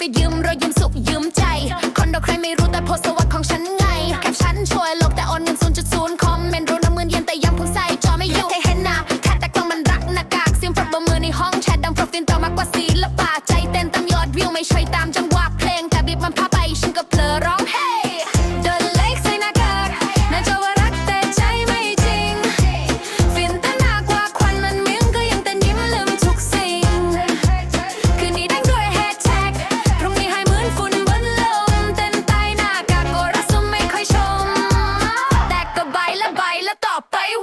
fi gym rug ฉั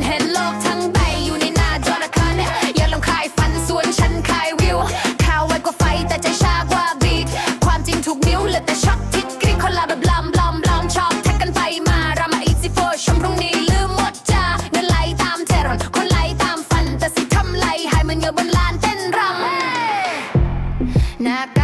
นเห็นโลกทั้งใบอยู่ในหน้าจอละครอย่าลงคายฟันสวนฉันคายวิวข่าวไวกว่าไฟแต่ใจช้ากว่าบีทความจริงถูกนิ้วเหลือแต่ช็อกทิศกรี๊คนละแบบลำลำลำชอกแท็กกันไปมารามาอีซีโฟชมพรงนี้ลืมหมดจ้าเนไลตามเทรอนคนไลตามฟันแต่สิทำไรหายมันเงือบนลานเต้นรำ that